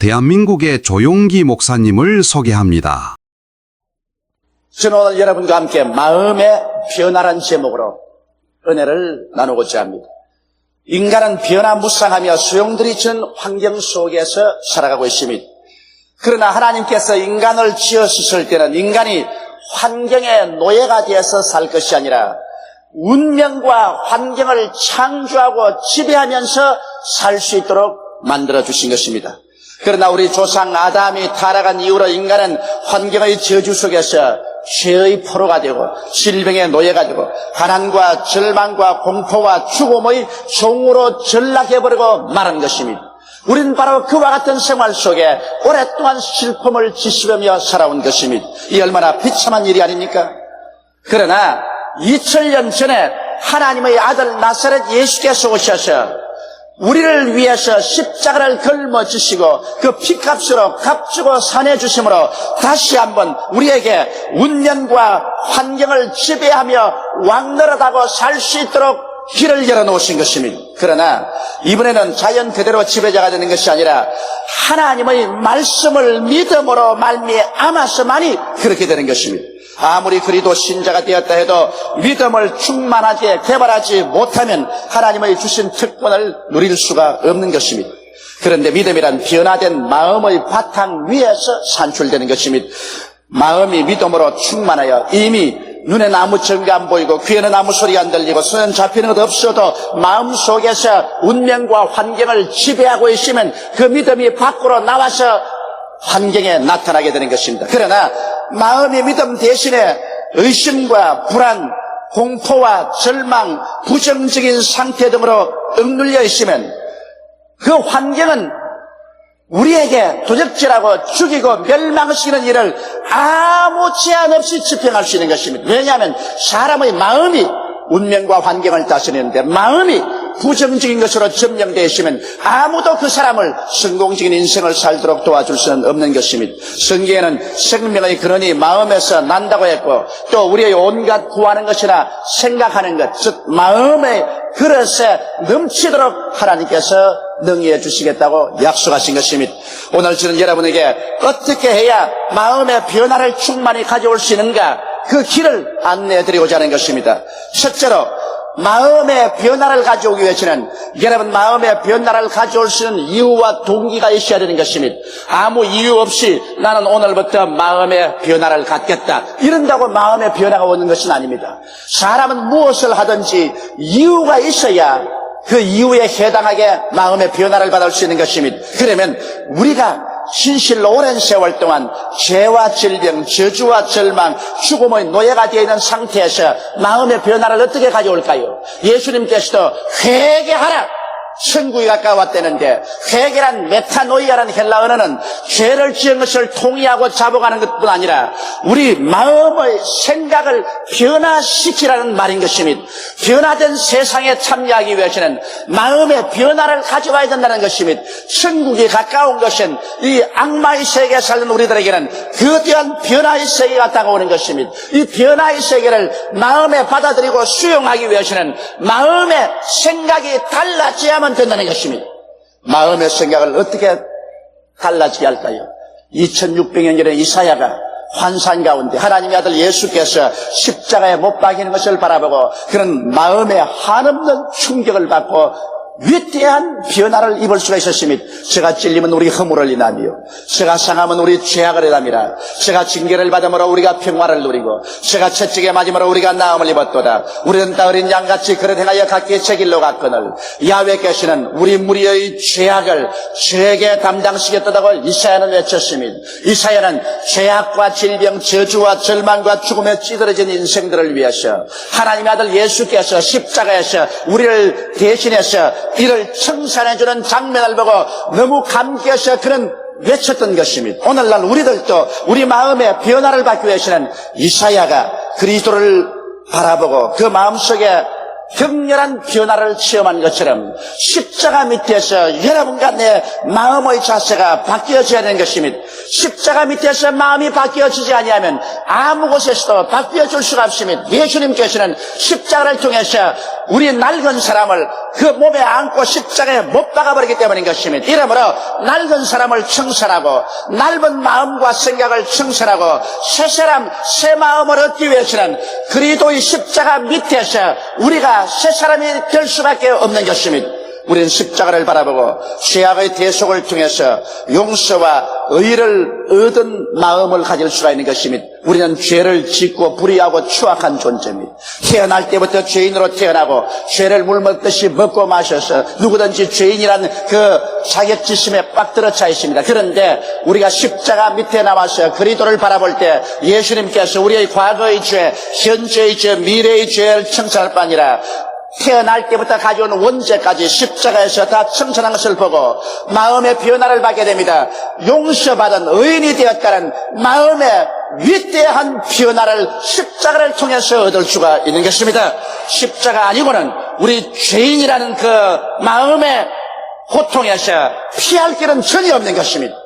대한민국의 조용기 목사님을 소개합니다. 저는 오늘 여러분과 함께 마음의 변화란 제목으로 은혜를 나누고자 합니다. 인간은 변화 무쌍하며 수용들이치는 환경 속에서 살아가고 있습니다. 그러나 하나님께서 인간을 지으셨을 때는 인간이 환경의 노예가 되어서 살 것이 아니라 운명과 환경을 창조하고 지배하면서 살 수 있도록 만들어 주신 것입니다. 그러나 우리 조상 아담이 타락한 이후로 인간은 환경의 저주 속에서 죄의 포로가 되고 질병의 노예가 되고 가난과 절망과 공포와 죽음의 종으로 전락해버리고 말한 것입니다. 우리는 바로 그와 같은 생활 속에 오랫동안 슬픔을 지씹으며 살아온 것입니다. 이 얼마나 비참한 일이 아닙니까? 그러나 2000년 전에 하나님의 아들 나사렛 예수께서 오셔서 우리를 위해서 십자가를 걸머지시고 그 피값으로 값주고 산해 주심으로 다시 한번 우리에게 운명과 환경을 지배하며 왕노릇하고 살 수 있도록 길을 열어놓으신 것입니다. 그러나 이번에는 자연 그대로 지배자가 되는 것이 아니라 하나님의 말씀을 믿음으로 말미암아서만이 그렇게 되는 것입니다. 아무리 그리도 신자가 되었다 해도 믿음을 충만하게 개발하지 못하면 하나님의 주신 특권을 누릴 수가 없는 것입니다. 그런데 믿음이란 변화된 마음의 바탕 위에서 산출되는 것입니다. 마음이 믿음으로 충만하여 이미 눈에 아무 증거 안 보이고 귀에는 아무 소리 안 들리고 손은 잡히는 것 없어도 마음 속에서 운명과 환경을 지배하고 있으면 그 믿음이 밖으로 나와서 환경에 나타나게 되는 것입니다. 그러나 마음의 믿음 대신에 의심과 불안, 공포와 절망, 부정적인 상태 등으로 억눌려 있으면 그 환경은 우리에게 도적질하고 죽이고 멸망시키는 일을 아무 제한 없이 집행할 수 있는 것입니다. 왜냐하면 사람의 마음이 운명과 환경을 다스리는데 마음이 부정적인 것으로 점령되어 있으면 아무도 그 사람을 성공적인 인생을 살도록 도와줄 수는 없는 것입니다. 성경에는 생명의 근원이 마음에서 난다고 했고 또 우리의 온갖 구하는 것이나 생각하는 것, 즉 마음의 그릇에 넘치도록 하나님께서 능히해 주시겠다고 약속하신 것입니다. 오늘 저는 여러분에게 어떻게 해야 마음의 변화를 충만히 가져올 수 있는가 그 길을 안내해 드리고자 하는 것입니다. 첫째로 마음의 변화를 가져오기 위해서는 여러분 마음의 변화를 가져올 수 있는 이유와 동기가 있어야 되는 것입니다. 아무 이유 없이 나는 오늘부터 마음의 변화를 갖겠다. 이런다고 마음의 변화가 오는 것은 아닙니다. 사람은 무엇을 하든지 이유가 있어야 그 이유에 해당하게 마음의 변화를 받을 수 있는 것입니다. 그러면 우리가 신실로 오랜 세월 동안 죄와 질병, 저주와 절망, 죽음의 노예가 되어 있는 상태에서 마음의 변화를 어떻게 가져올까요? 예수님께서도 회개하라! 천국이 가까웠다는데 회개란 메타노이아라는 헬라 언어는 죄를 지은 것을 통의하고 잡아가는 것뿐 아니라 우리 마음의 생각을 변화시키라는 말인 것입니다. 변화된 세상에 참여하기 위해서는 마음의 변화를 가져와야 된다는 것입니다. 천국이 가까운 것은 이 악마의 세계에 살는 우리들에게는 거대한 변화의 세계가 다가오는 것입니다. 이 변화의 세계를 마음에 받아들이고 수용하기 위해서는 마음의 생각이 달라져야만 된다는 것입니다. 마음의 생각을 어떻게 달라지게 할까요? 2600년 전에 이사야가 환상 가운데 하나님의 아들 예수께서 십자가에 못 박이는 것을 바라보고 그런 마음에 한없는 충격을 받고 위대한 변화를 입을 수가 있었습니다. 제가 찔리면 우리 허물을 인하며 제가 상하면 우리 죄악을 인함이라 제가 징계를 받음으로 우리가 평화를 누리고 제가 채찍에 맞음으로 우리가 나음을 입었도다 우리는 다 어린 양같이 그릇 행하여 각기 제 길로 갔거늘 야외께서는 우리 무리의 죄악을 죄에게 담당시켰다고 이사야는 외쳤습니다. 이사야는 죄악과 질병, 저주와 절망과 죽음에 찌들어진 인생들을 위해서 하나님의 아들 예수께서 십자가에서 우리를 대신해서 이를 청산해주는 장면을 보고 너무 감격해서 그는 외쳤던 것입니다. 오늘날 우리들도 우리 마음의 변화를 받기 위해서는 이사야가 그리스도를 바라보고 그 마음속에 격렬한 변화를 체험한 것처럼 십자가 밑에서 여러분과 내 마음의 자세가 바뀌어져야 되는 것입니다. 십자가 밑에서 마음이 바뀌어지지 아니하면 아무 곳에서도 바뀌어질 수가 없습니다. 예수님께서는 십자가를 통해서 우리 낡은 사람을 그 몸에 안고 십자가에 못 박아버리기 때문인 것입니다. 이러므로 낡은 사람을 청산하고 낡은 마음과 생각을 청산하고 새 사람, 새 마음을 얻기 위해서는 그리도의 십자가 밑에서 우리가 새 사람이 될 수밖에 없는 것입니다. 우리는 십자가를 바라보고 죄악의 대속을 통해서 용서와 의를 얻은 마음을 가질 수가 있는 것입니다. 우리는 죄를 짓고 불의하고 추악한 존재입니다. 태어날 때부터 죄인으로 태어나고 죄를 물 먹듯이 먹고 마셔서 누구든지 죄인이라는 그 자격지심에 빡들어 차 있습니다. 그런데 우리가 십자가 밑에 나와서 그리도를 바라볼 때 예수님께서 우리의 과거의 죄, 현재의 죄, 미래의 죄를 청산할 뿐 아니라 태어날 때부터 가져온 원죄까지 십자가에서 다 청산한 것을 보고 마음의 변화를 받게 됩니다. 용서받은 의인이 되었다는 마음의 위대한 변화를 십자가를 통해서 얻을 수가 있는 것입니다. 십자가 아니고는 우리 죄인이라는 그 마음의 고통에서 피할 길은 전혀 없는 것입니다.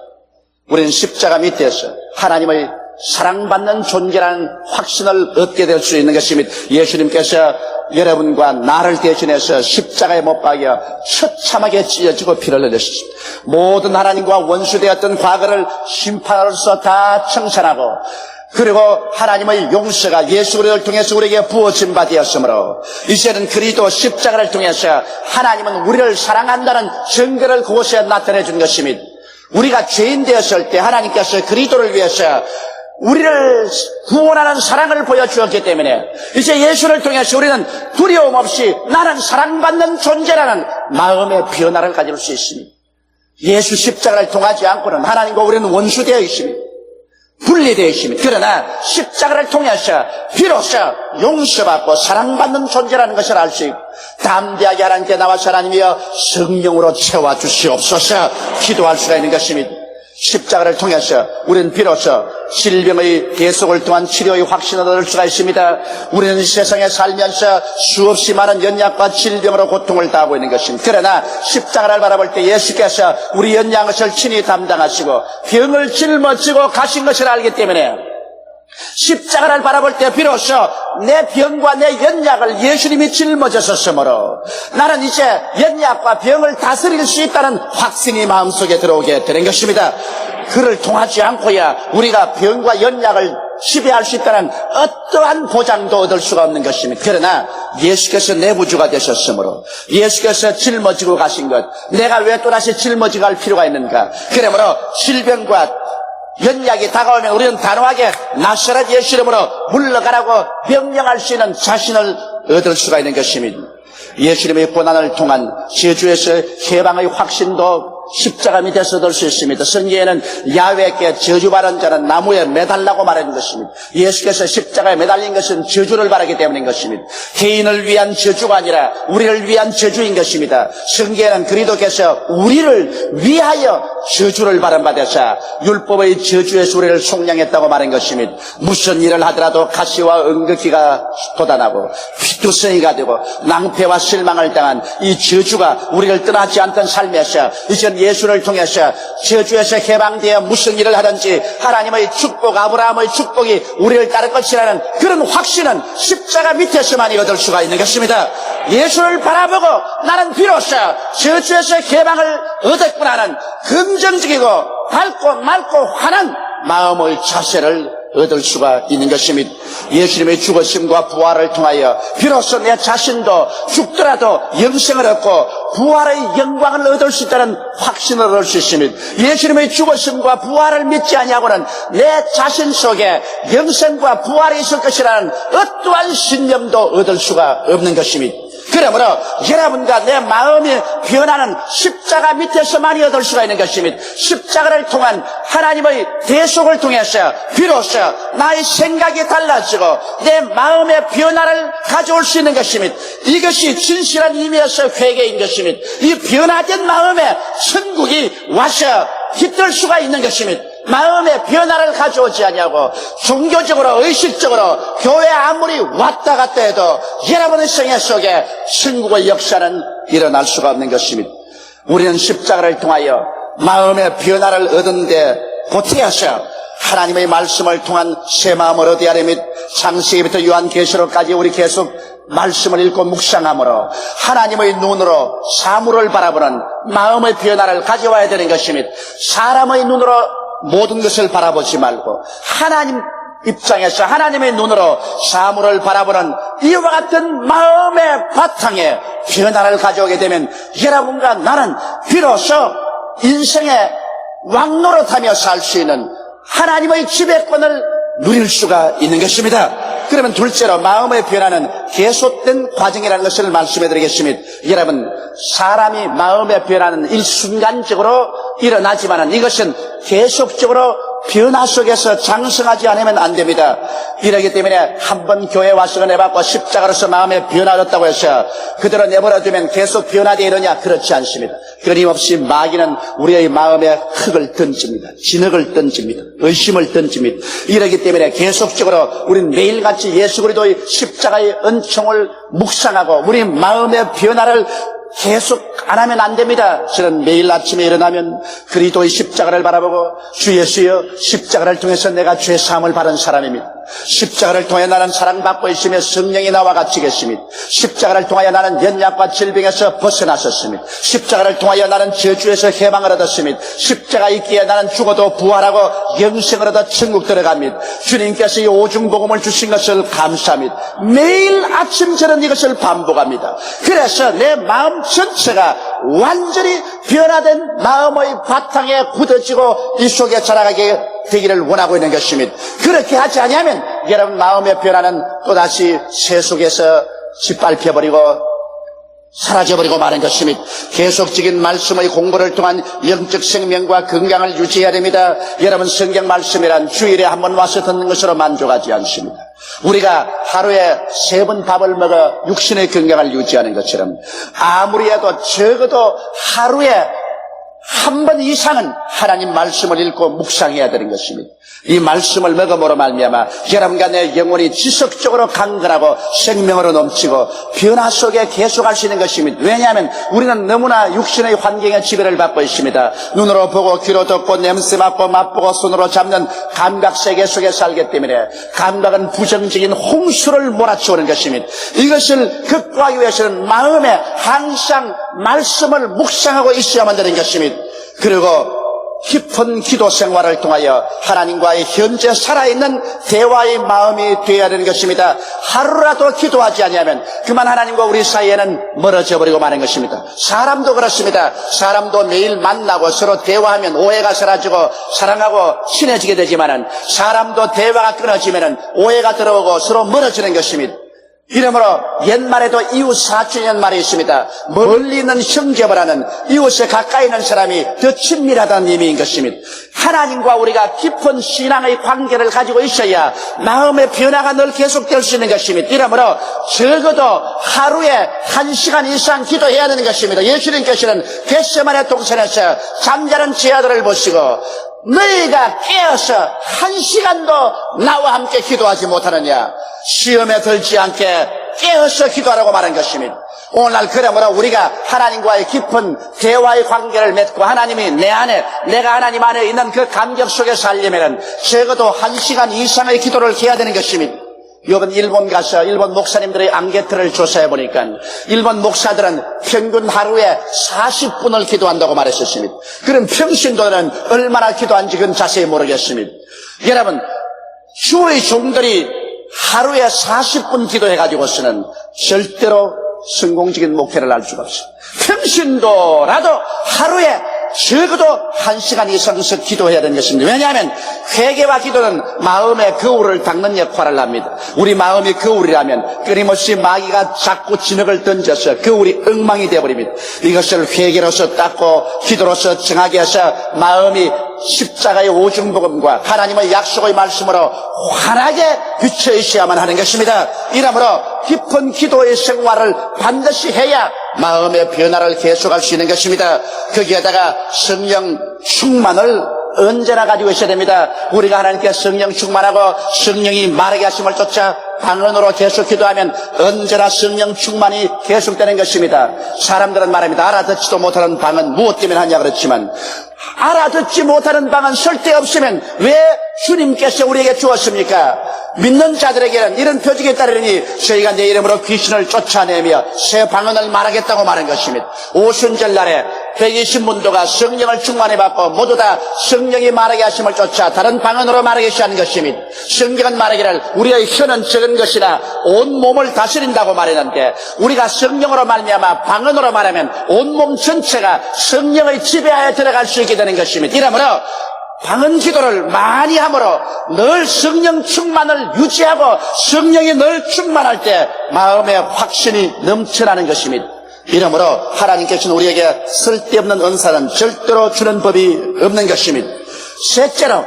우리는 십자가 밑에서 하나님의 사랑받는 존재라는 확신을 얻게 될 수 있는 것입니다. 예수님께서 여러분과 나를 대신해서 십자가에 못 박여 처참하게 찢어지고 피를 흘렸습니다. 모든 하나님과 원수되었던 과거를 심판으로서 다 청산하고 그리고 하나님의 용서가 예수 그리스도를 통해서 우리에게 부어진 바 되었으므로 이제는 그리스도 십자가를 통해서 하나님은 우리를 사랑한다는 증거를 그곳에 나타내 준 것입니다. 우리가 죄인 되었을 때 하나님께서 그리스도를 위해서 우리를 구원하는 사랑을 보여주었기 때문에 이제 예수를 통해서 우리는 두려움 없이 나는 사랑받는 존재라는 마음의 변화를 가질 수 있습니다. 예수 십자가를 통하지 않고는 하나님과 우리는 원수되어 있습니다. 분리되어 있습니다. 그러나 십자가를 통해서 비로소 용서받고 사랑받는 존재라는 것을 알 수 있고 담대하게 하나님께 나와서 하나님이여 성령으로 채워주시옵소서 기도할 수가 있는 것입니다. 십자가를 통해서 우리는 비로소 질병의 계속을 통한 치료의 확신을 얻을 수가 있습니다. 우리는 이 세상에 살면서 수없이 많은 연약과 질병으로 고통을 당하고 있는 것입니다. 그러나 십자가를 바라볼 때 예수께서 우리 연약을 친히 담당하시고 병을 짊어지고 가신 것을 알기 때문에 십자가를 바라볼 때 비로소 내 병과 내 연약을 예수님이 짊어졌었으므로 나는 이제 연약과 병을 다스릴 수 있다는 확신이 마음속에 들어오게 되는 것입니다. 그를 통하지 않고야 우리가 병과 연약을 지배할 수 있다는 어떠한 보장도 얻을 수가 없는 것입니다. 그러나 예수께서 내부주가 되셨으므로 예수께서 짊어지고 가신 것 내가 왜 또다시 짊어지고 갈 필요가 있는가 그러므로 질병과 연약이 다가오면 우리는 단호하게 나사렛 예수 이름으로 물러가라고 명령할 수 있는 자신을 얻을 수가 있는 것입니다. 예수님의 고난을 통한 제주에서 해방의 확신도 십자가 밑에서 얻을 수 있습니다. 성경에는 야외께 저주받은 자는 나무에 매달라고 말하는 것입니다. 예수께서 십자가에 매달린 것은 저주를 바라기 때문인 것입니다. 개인을 위한 저주가 아니라 우리를 위한 저주인 것입니다. 성경에는 그리도께서 우리를 위하여 저주를 바른 바되사 율법의 저주에서 우리를 속량했다고 말한 것입니다. 무슨 일을 하더라도 가시와 응극기가 돋아나고 피투성이가 되고 낭패와 실망을 당한 이 저주가 우리를 떠나지 않던 삶에서 이젠 예수를 통해서 저주에서 해방되어 무슨 일을 하든지 하나님의 축복 아브라함의 축복이 우리를 따를 것이라는 그런 확신은 십자가 밑에서만이 얻을 수가 있는 것입니다. 예수를 바라보고 나는 비로소 저주에서 해방을 얻었구나 하는 긍정적이고 밝고 맑고 환한 마음의 자세를 얻을 수가 있는 것입니다. 예수님의 죽으심과 부활을 통하여 비로소 내 자신도 죽더라도 영생을 얻고 부활의 영광을 얻을 수 있다는 확신을 얻을 수 있습니다. 예수님의 죽으심과 부활을 믿지 아니하고는 내 자신 속에 영생과 부활이 있을 것이라는 어떠한 신념도 얻을 수가 없는 것입니다. 그러므로 여러분과 내 마음이 변하는 십자가 밑에서만이 얻을 수가 있는 것입니다. 십자가를 통한 하나님의 대속을 통해서 비로소 나의 생각이 달라지고 내 마음의 변화를 가져올 수 있는 것입니다. 이것이 진실한 의미에서 회개인 것입니다. 이 변화된 마음에 천국이 와서 깃들 수가 있는 것입니다. 마음의 변화를 가져오지 아니하고 종교적으로 의식적으로 교회 아무리 왔다 갔다 해도 여러분의 생애 속에 천국의 역사는 일어날 수가 없는 것입니다. 우리는 십자가를 통하여 마음의 변화를 얻은데 보태어서 하나님의 말씀을 통한 새 마음을 얻어야 됨 창세기부터 요한계시록까지 우리 계속 말씀을 읽고 묵상함으로 하나님의 눈으로 사물을 바라보는 마음의 변화를 가져와야 되는 것입니다. 사람의 눈으로 모든 것을 바라보지 말고 하나님 입장에서 하나님의 눈으로 사물을 바라보는 이와 같은 마음의 바탕에 변화를 가져오게 되면 여러분과 나는 비로소 인생의 왕노릇하며 살 수 있는 하나님의 지배권을 누릴 수가 있는 것입니다. 그러면 둘째로 마음의 변화는 계속된 과정이라는 것을 말씀해 드리겠습니다. 여러분, 사람이 마음의 변화는 일순간적으로 일어나지만은 이것은 계속적으로 변화 속에서 장성하지 않으면 안 됩니다. 이러기 때문에 한 번 교회 와서 받고 십자가로서 마음에 변화졌다고 해서 그대로 내버려 두면 계속 변화되어 이러냐? 그렇지 않습니다. 끊임없이 마귀는 우리의 마음에 흙을 던집니다. 진흙을 던집니다. 의심을 던집니다. 이러기 때문에 계속적으로 우리는 매일같이 예수 그리스도의 십자가의 은총을 묵상하고 우리 마음의 변화를 계속 안 하면 안 됩니다. 저는 매일 아침에 일어나면 그리스도의 십자가를 바라보고 주 예수여 십자가를 통해서 내가 죄 사함을 받은 사람입니다. 십자가를 통해 나는 사랑받고 있으며 성령이 나와 같이 계십니다. 십자가를 통하여 나는 연약과 질병에서 벗어났었습니다. 십자가를 통하여 나는 저주에서 해방을 얻었습니다. 십자가 있기에 나는 죽어도 부활하고 영생을 얻어 천국 들어갑니다. 주님께서 이 오중복음을 주신 것을 감사합니다. 매일 아침 저는 이것을 반복합니다. 그래서 내 마음 전체가 완전히 변화된 마음의 바탕에 굳어지고 이 속에 자라가게 되기를 원하고 있는 것입니다. 그렇게 하지 아니하면 여러분 마음의 변화는 또다시 새 속에서 짓밟혀버리고 사라져버리고 마는 것입니다. 계속적인 말씀의 공부를 통한 영적 생명과 건강을 유지해야 됩니다. 여러분 성경 말씀이란 주일에 한 번 와서 듣는 것으로 만족하지 않습니다. 우리가 하루에 세 번 밥을 먹어 육신의 건강을 유지하는 것처럼 아무리 해도 적어도 하루에 한 번 이상은 하나님 말씀을 읽고 묵상해야 되는 것입니다. 이 말씀을 먹음으로 말미암아 여러분과 내 영혼이 지속적으로 강건하고 생명으로 넘치고 변화 속에 계속할 수 있는 것입니다. 왜냐하면 우리는 너무나 육신의 환경에 지배를 받고 있습니다. 눈으로 보고 귀로 듣고 냄새 맡고 맛보고 손으로 잡는 감각 세계 속에 살기 때문에 감각은 부정적인 홍수를 몰아치우는 것입니다. 이것을 극복하기 위해서는 마음에 항상 말씀을 묵상하고 있어야만 되는 것입니다. 그리고 깊은 기도 생활을 통하여 하나님과의 현재 살아있는 대화의 마음이 되어야 되는 것입니다. 하루라도 기도하지 아니하면 그만 하나님과 우리 사이에는 멀어져 버리고 마는 것입니다. 사람도 그렇습니다. 사람도 매일 만나고 서로 대화하면 오해가 사라지고 사랑하고 친해지게 되지만은 사람도 대화가 끊어지면은 오해가 들어오고 서로 멀어지는 것입니다. 이러므로 옛말에도 이웃 사촌이라는 말이 있습니다. 멀리 있는 형제보다는 이웃에 가까이 있는 사람이 더 친밀하다는 의미인 것입니다. 하나님과 우리가 깊은 신앙의 관계를 가지고 있어야 마음의 변화가 늘 계속될 수 있는 것입니다. 이러므로 적어도 하루에 한 시간 이상 기도해야 되는 것입니다. 예수님께서는 겟세만의 동산에서 잠자는 제 아들을 보시고 너희가 깨어서 한 시간도 나와 함께 기도하지 못하느냐 시험에 들지 않게 깨어서 기도하라고 말한 것입니다. 오늘날 그러므로 우리가 하나님과의 깊은 대화의 관계를 맺고 하나님이 내 안에 내가 하나님 안에 있는 그 감격 속에 살려면 적어도 한 시간 이상의 기도를 해야 되는 것입니다. 요번 일본 가서 일본 목사님들의 안개틀을 조사해 보니까 일본 목사들은 평균 하루에 40분을 기도한다고 말했었습니다. 그럼 평신도는 얼마나 기도한지 그건 자세히 모르겠습니다. 여러분, 주의 종들이 하루에 40분 기도해 가지고서는 절대로 성공적인 목표를 알 수가 없어요. 평신도라도 하루에 적어도 한 시간 이상씩 기도해야 되는 것입니다. 왜냐하면 회개와 기도는 마음의 거울을 닦는 역할을 합니다. 우리 마음이 거울이라면 끊임없이 마귀가 자꾸 진흙을 던져서 거울이 엉망이 되어버립니다. 이것을 회개로서 닦고 기도로서 정하게 해서 마음이 십자가의 오중복음과 하나님의 약속의 말씀으로 환하게 비쳐 있어야만 하는 것입니다. 이러므로 깊은 기도의 생활을 반드시 해야 마음의 변화를 계속할 수 있는 것입니다. 거기에다가 성령 충만을 언제나 가지고 있어야 됩니다. 우리가 하나님께 성령 충만하고 성령이 말하게 하심을 쫓아 방언으로 계속 기도하면 언제나 성령 충만이 계속되는 것입니다. 사람들은 말합니다. 알아듣지도 못하는 방언 무엇 때문에 하냐 그렇지만 알아듣지 못하는 방언 쓸데없으면 왜 주님께서 우리에게 주었습니까? 믿는 자들에게는 이런 표적이 따르니 저희가 내 이름으로 귀신을 쫓아내며 새 방언을 말하겠다고 말한 것입니다. 오순절 날에 120문도가 성령을 충만해 받고 모두 다 성령이 말하게 하심을 쫓아 다른 방언으로 말하게 하는 것입니다. 성경은 말하기를 우리의 혀는 적은 것이나 온 몸을 다스린다고 말했는데 우리가 성령으로 말미암아 방언으로 말하면 온 몸 전체가 성령의 지배하에 들어갈 수 있게 되는 것입니다. 이러므로 방언 기도를 많이 함으로 늘 성령 충만을 유지하고 성령이 늘 충만할 때 마음의 확신이 넘쳐나는 것입니다. 이러므로 하나님께서는 우리에게 쓸데없는 은사는 절대로 주는 법이 없는 것입니다. 셋째로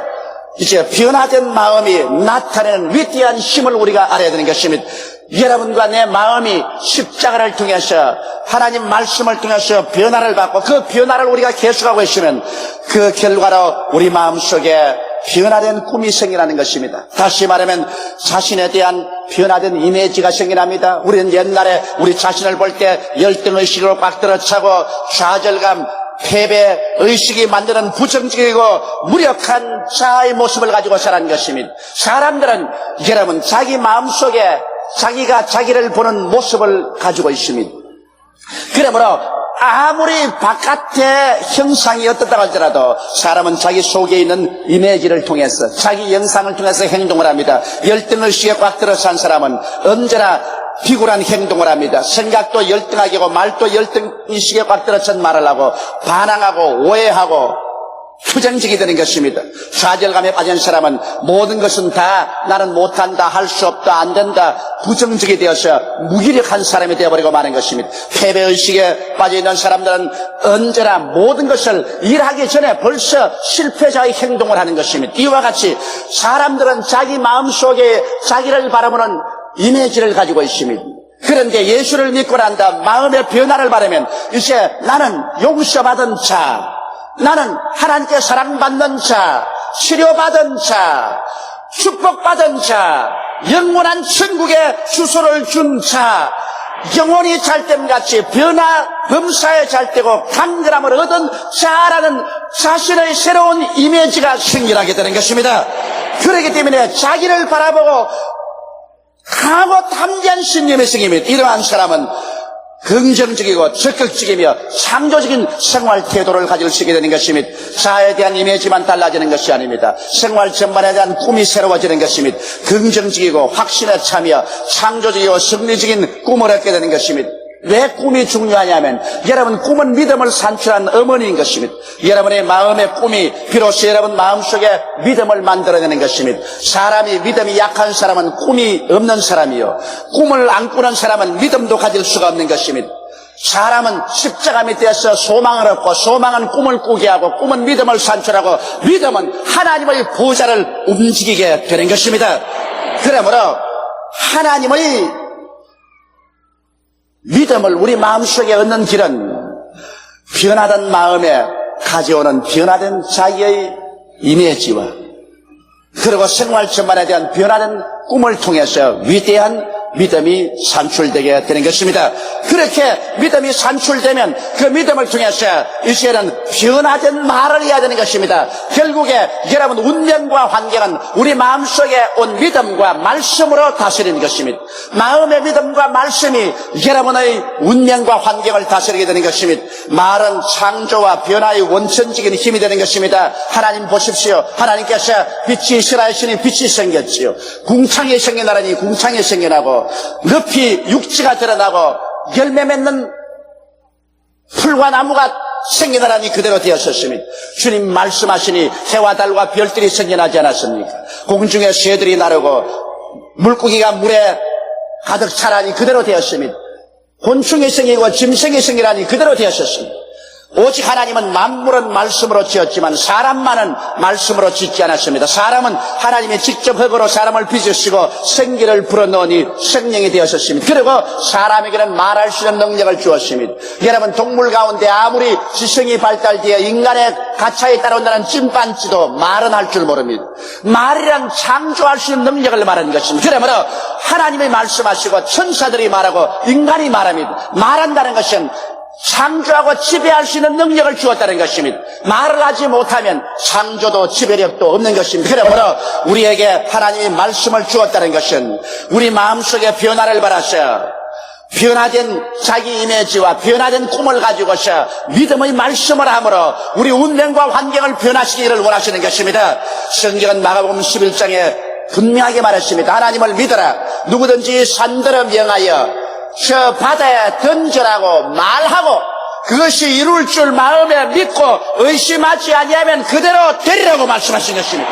이제 변화된 마음이 나타내는 위대한 힘을 우리가 알아야 되는 것입니다. 여러분과 내 마음이 십자가를 통해서 하나님 말씀을 통해서 변화를 받고 그 변화를 우리가 계속하고 있으면 그 결과로 우리 마음속에 변화된 꿈이 생겨나는 것입니다. 다시 말하면 자신에 대한 변화된 이미지가 생겨납니다. 우리는 옛날에 우리 자신을 볼 때 열등의식으로 꽉 들어차고 좌절감, 패배, 의식이 만드는 부정적이고 무력한 자아의 모습을 가지고 살아는 것입니다. 사람들은 여러분 자기 마음속에 자기가 자기를 보는 모습을 가지고 있습니다. 그러므로 아무리 바깥의 형상이 어떻다고 할지라도 사람은 자기 속에 있는 이미지를 통해서 자기 영상을 통해서 행동을 합니다. 열등의식에 꽉 들어서 산 사람은 언제나 비굴한 행동을 합니다. 생각도 열등하게 하고 말도 열등의식에 꽉 들어선 말을 하고 반항하고 오해하고 부정적이 되는 것입니다. 좌절감에 빠진 사람은 모든 것은 다 나는 못한다, 할 수 없다, 안 된다, 부정적이 되어서 무기력한 사람이 되어버리고 마는 것입니다. 패배의식에 빠져있는 사람들은 언제나 모든 것을 일하기 전에 벌써 실패자의 행동을 하는 것입니다. 이와 같이 사람들은 자기 마음속에 자기를 바라보는 이미지를 가지고 있습니다. 그런데 예수를 믿고 난다 마음의 변화를 바라면 이제 나는 용서받은 자, 나는 하나님께 사랑받는 자, 치료받은 자, 축복받은 자, 영원한 천국의 주소를 준 자, 영혼이 잘됨같이 변화 범사에 잘되고 강건함을 얻은 자라는 자신의 새로운 이미지가 생겨나게 되는 것입니다. 그렇기 때문에 자기를 바라보고 강하고 담대한 신념의 생입니다. 이러한 사람은 긍정적이고 적극적이며 창조적인 생활 태도를 수 있게 되는 것입니다. 자아에 대한 이미지만 달라지는 것이 아닙니다. 생활 전반에 대한 꿈이 새로워지는 것입니다. 긍정적이고 확신에 차며 창조적이고 승리적인 꿈을 얻게 되는 것입니다. 왜 꿈이 중요하냐면 여러분 꿈은 믿음을 산출한 어머니인 것입니다. 여러분의 마음의 꿈이 비로소 여러분 마음속에 믿음을 만들어내는 것입니다. 사람이 믿음이 약한 사람은 꿈이 없는 사람이요. 꿈을 안 꾸는 사람은 믿음도 가질 수가 없는 것입니다. 사람은 십자가 밑에서 소망을 얻고 소망은 꿈을 꾸게 하고 꿈은 믿음을 산출하고 믿음은 하나님의 보좌를 움직이게 되는 것입니다. 그러므로 하나님의 믿음을 우리 마음속에 얻는 길은 변화된 마음에 가져오는 변화된 자기의 이미지와 그리고 생활 전반에 대한 변화된 꿈을 통해서 위대한 믿음이 산출되게 되는 것입니다. 그렇게 믿음이 산출되면 그 믿음을 통해서 이제는 변화된 말을 해야 되는 것입니다. 결국에 여러분 운명과 환경은 우리 마음속에 온 믿음과 말씀으로 다스리는 것입니다. 마음의 믿음과 말씀이 여러분의 운명과 환경을 다스리게 되는 것입니다. 말은 창조와 변화의 원천적인 힘이 되는 것입니다. 하나님 보십시오. 하나님께서 빛이 있으라 하시니 빛이 생겼지요. 궁창이 생겨나라니 궁창이 생겨나고 높이 육지가 드러나고 열매 맺는 풀과 나무가 생겨나라니 그대로 되었었습니다. 주님 말씀하시니 해와 달과 별들이 생겨나지 않았습니까? 공중에 새들이 나르고 물고기가 물에 가득 차라니 그대로 되었습니다. 곤충이 생기고 짐승이 생기라니 그대로 되었었습니다. 오직 하나님은 만물은 말씀으로 지었지만 사람만은 말씀으로 짓지 않았습니다. 사람은 하나님이 직접 흙으로 사람을 빚으시고 생기를 불어넣으니 생명이 되었었습니다. 그리고 사람에게는 말할 수 있는 능력을 주었습니다. 여러분 동물 가운데 아무리 지성이 발달되어 인간의 가차에 따라온다는 찐빤지도 말은 할 줄 모릅니다. 말이란 창조할 수 있는 능력을 말하는 것입니다. 그러므로 하나님이 말씀하시고 천사들이 말하고 인간이 말합니다. 말한다는 것은 창조하고 지배할 수 있는 능력을 주었다는 것입니다. 말을 하지 못하면 창조도 지배력도 없는 것입니다. 그러므로 우리에게 하나님이 말씀을 주었다는 것은 우리 마음속에 변화를 바라서 변화된 자기 이미지와 변화된 꿈을 가지고서 믿음의 말씀을 함으로 우리 운명과 환경을 변화시키기를 원하시는 것입니다. 성경은 마가복음 11장에 분명하게 말했습니다. 하나님을 믿어라. 누구든지 산들어 명하여 저 바다에 던져라고 말하고 그것이 이룰 줄 마음에 믿고 의심하지 아니하면 그대로 되리라고 말씀하신 것입니다.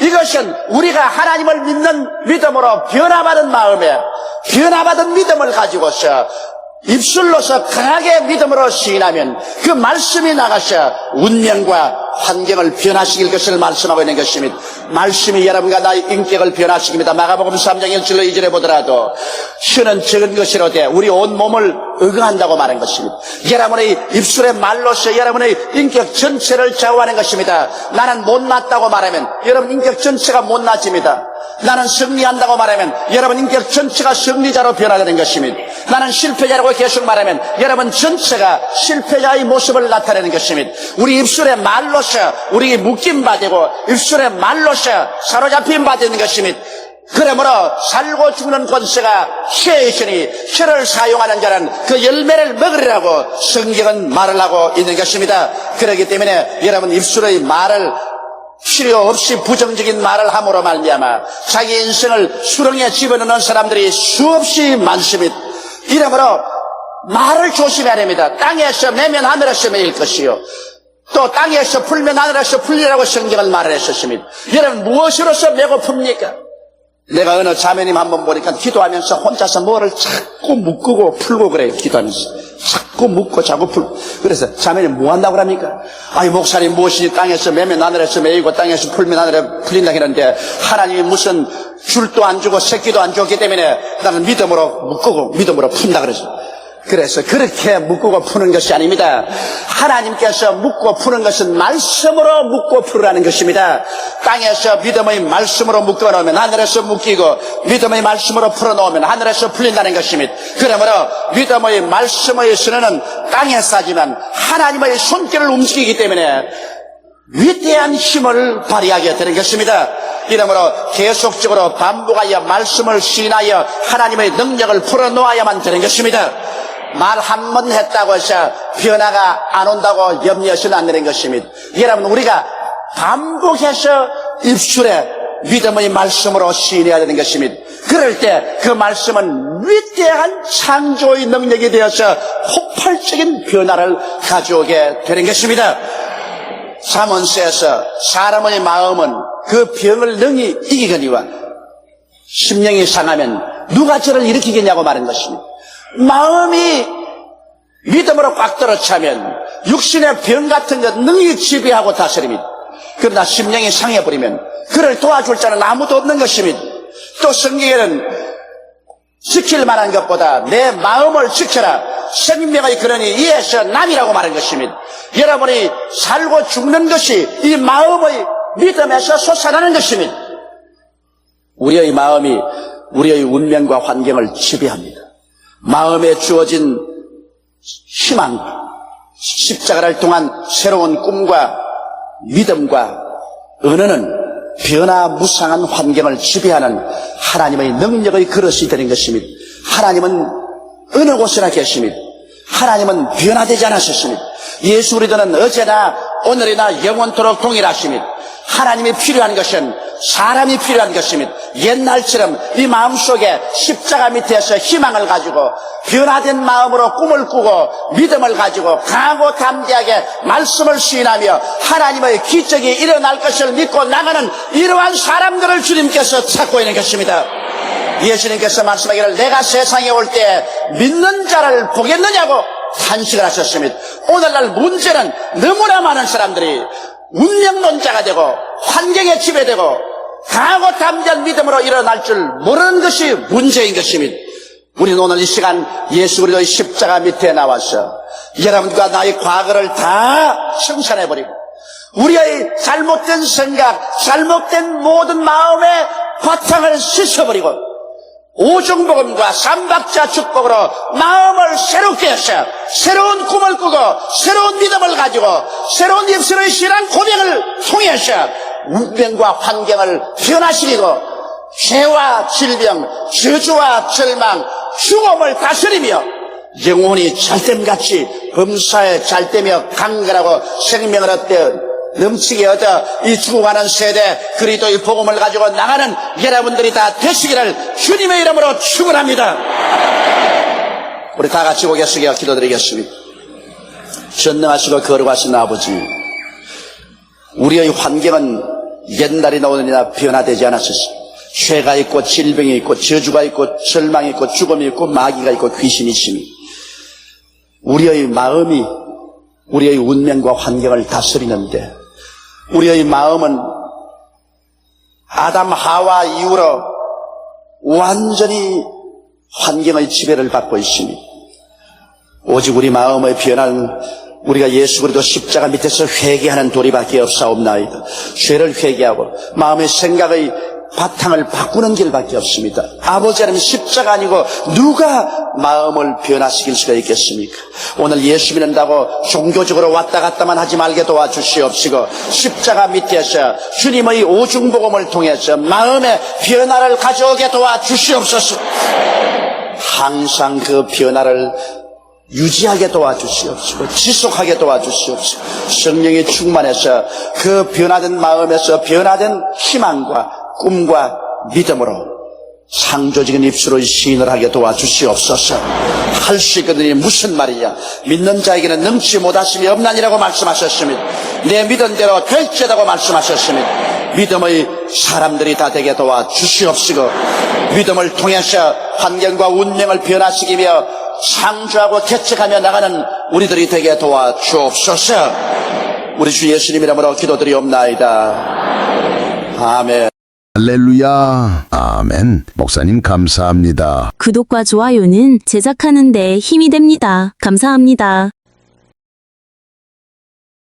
이것은 우리가 하나님을 믿는 믿음으로 변화받은 마음에 변화받은 믿음을 가지고서 입술로서 강하게 믿음으로 시인하면 그 말씀이 나가서 운명과 환경을 변화시킬 것을 말씀하고 있는 것입니다. 말씀이 여러분과 나의 인격을 변화시킵니다. 마가복음 3장 1절로 2절에 보더라도 혀는 적은 것이로되 우리 온 몸을 의거한다고 말한 것입니다. 여러분의 입술의 말로서 여러분의 인격 전체를 좌우하는 것입니다. 나는 못났다고 말하면 여러분 인격 전체가 못나집니다. 나는 승리한다고 말하면 여러분 인격 전체가 승리자로 변화되는 것입니다. 나는 실패자라고 계속 말하면 여러분 전체가 실패자의 모습을 나타내는 것입니다. 우리 입술의 말로서 우리 묶임 받고 입술의 말로서 사로잡힘 받는 것입니다. 그러므로 살고 죽는 권세가 혀에 있으니 혀를 사용하는 자는 그 열매를 먹으리라고 성경은 말을 하고 있는 것입니다. 그렇기 때문에 여러분 입술의 말을 필요 없이 부정적인 말을 함으로 말미암아 자기 인생을 수렁에 집어넣는 사람들이 수없이 많습니다. 이러므로 말을 조심해야 됩니다. 땅에서 매면 하늘에서 매일 것이요. 또 땅에서 풀면 하늘에서 풀리라고 성경은 말을 했었습니다. 여러분 무엇으로서 매고 풉니까? 내가 어느 자매님 한번 보니까 기도하면서 혼자서 뭐를 자꾸 묶고 풀고 그래요. 기도하면서. 자꾸 묶고 자꾸 풀고. 그래서 자매님 뭐 한다고 합니까? 아이, 목사님 무엇이니 땅에서 매면 하늘에서 매이고 땅에서 풀면 하늘에 풀린다 그러는데 하나님이 무슨 줄도 안 주고 새끼도 안 줬기 때문에 나는 믿음으로 묶고 믿음으로 푼다 그러죠. 그래서 그렇게 묶고 푸는 것이 아닙니다. 하나님께서 묶고 푸는 것은 말씀으로 묶고 풀으라는 것입니다. 땅에서 믿음의 말씀으로 묶어 놓으면 하늘에서 묶이고 믿음의 말씀으로 풀어 놓으면 하늘에서 풀린다는 것입니다. 그러므로 믿음의 말씀의 선언은 땅에 싸지만 하나님의 손길을 움직이기 때문에 위대한 힘을 발휘하게 되는 것입니다. 이러므로 계속적으로 반복하여 말씀을 시인하여 하나님의 능력을 풀어놓아야만 되는 것입니다. 말 한 번 했다고 해서 변화가 안 온다고 염려하시는 안 되는 것입니다. 여러분 우리가 반복해서 입술에 믿음의 말씀으로 시인해야 되는 것입니다. 그럴 때 그 말씀은 위대한 창조의 능력이 되어서 폭발적인 변화를 가져오게 되는 것입니다. 사문세에서 사람의 마음은 그 병을 능히 이기거니와 심령이 상하면 누가 저를 일으키겠냐고 말한 것입니다. 마음이 믿음으로 꽉 들어차면 육신의 병 같은 것 능히 지배하고 다스립니다. 그러나 심령이 상해버리면 그를 도와줄 자는 아무도 없는 것입니다. 또 성경에는 지킬 만한 것보다 내 마음을 지켜라. 생명의 근원이 이에서 남이라고 말한 것입니다. 여러분이 살고 죽는 것이 이 마음의 믿음에서 솟아나는 것입니다. 우리의 마음이 우리의 운명과 환경을 지배합니다. 마음에 주어진 희망, 십자가를 통한 새로운 꿈과 믿음과 은혜는 변화무쌍한 환경을 지배하는 하나님의 능력의 그릇이 되는 것입니다. 하나님은 어느 곳에나 계십니다. 하나님은 변화되지 않으셨습니다. 예수 그리스도는 어제나 오늘이나 영원토록 동일하십니다. 하나님이 필요한 것은 사람이 필요한 것입니다. 옛날처럼 이 마음속에 십자가 밑에서 희망을 가지고 변화된 마음으로 꿈을 꾸고 믿음을 가지고 강하고 담대하게 말씀을 시인하며 하나님의 기적이 일어날 것을 믿고 나가는 이러한 사람들을 주님께서 찾고 있는 것입니다. 예수님께서 말씀하기를 내가 세상에 올 때 믿는 자를 보겠느냐고 탄식을 하셨습니다. 오늘날 문제는 너무나 많은 사람들이 운명론자가 되고 환경에 지배되고 강하고 담대한 믿음으로 일어날 줄 모르는 것이 문제인 것입니다. 우리는 오늘 이 시간 예수 그리스도의 십자가 밑에 나와서 여러분과 나의 과거를 다 청산해버리고 우리의 잘못된 생각, 잘못된 모든 마음의 바탕을 씻어버리고 오종복음과 삼박자 축복으로 마음을 새롭게 하셔 새로운 꿈을 꾸고 새로운 믿음을 가지고 새로운 입술의 신앙 고백을 통해서 운명과 환경을 변화시키고 죄와 질병, 저주와 절망, 죽음을 다스리며 영혼이 잘됨같이 범사에 잘되며 강건하고 생명을 얻되 넘치게 얻어 이 죽어가는 세대 그리스도의 복음을 가지고 나가는 여러분들이 다 되시기를 주님의 이름으로 축원합니다. 우리 다 같이 고개 숙여 기도드리겠습니다. 전능하시고 거룩하신 아버지 우리의 환경은 옛날이나 오늘이나 변화되지 않았었습니다. 죄가 있고 질병이 있고 저주가 있고 절망이 있고 죽음이 있고 마귀가 있고 귀신이 있으니 우리의 마음이 우리의 운명과 환경을 다스리는데 우리의 마음은 아담 하와 이후로 완전히 환경의 지배를 받고 있으니 오직 우리 마음의 변화는 우리가 예수 그리스도 십자가 밑에서 회개하는 도리밖에 없사옵나이다. 죄를 회개하고 마음의 생각의 바탕을 바꾸는 길밖에 없습니다. 아버지 하나님 십자가 아니고 누가 마음을 변화시킬 수가 있겠습니까? 오늘 예수 믿는다고 종교적으로 왔다 갔다만 하지 말게 도와주시옵시고 십자가 밑에서 주님의 오중복음을 통해서 마음의 변화를 가져오게 도와주시옵소서. 항상 그 변화를 유지하게 도와주시옵시고 지속하게 도와주시옵시고 성령이 충만해서 그 변화된 마음에서 변화된 희망과 꿈과 믿음으로 창조적인 입술을 시인을 하게 도와주시옵소서. 할 수 있거든요. 무슨 말이야 믿는 자에게는 능치 못하심이 없나니라고 말씀하셨습니다 내 믿은 대로 될지다고 말씀하셨습니다 믿음의 사람들이 다 되게 도와주시옵시고 믿음을 통해서 환경과 운명을 변화시키며 창조하고 개척하며 나가는 우리들이 되게 도와주옵소서 우리 주 예수님 이름으로 기도드리옵나이다 아멘 할렐루야. 아멘. 목사님 감사합니다. 구독과 좋아요는 제작하는 데 힘이 됩니다. 감사합니다.